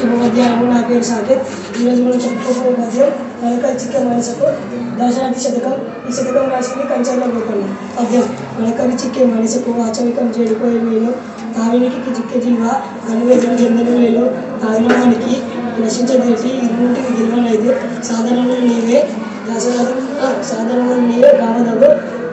శుభమధ్యాహ్నం నా పేరు సాకేత్ ఈరోజు మనం చెప్పుకోబోయే పద్యం మనక చిక్క మనసుకు దశరథి శతకం. ఈ శతకం రాసింది కంచర్ల గోపన్న పద్యం మనకవి చిక్కే మనసుకు వాచవికం చెడిపోయే నేను తావినికి చిక్కే జీవ అనువేదన చెందను నేను తావినవానికి నశించదేసి ఇరువుంటికి గెలవనైతే సాధనలు నీవే దశరథం సాధనలు నీవే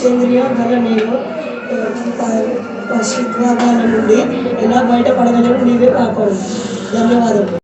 పంచేంద్రియ గల నేను పశుత్వాల నుండి ఎలా బయటపడగలను నీవే కాపాడు. ధన్యవాదాలు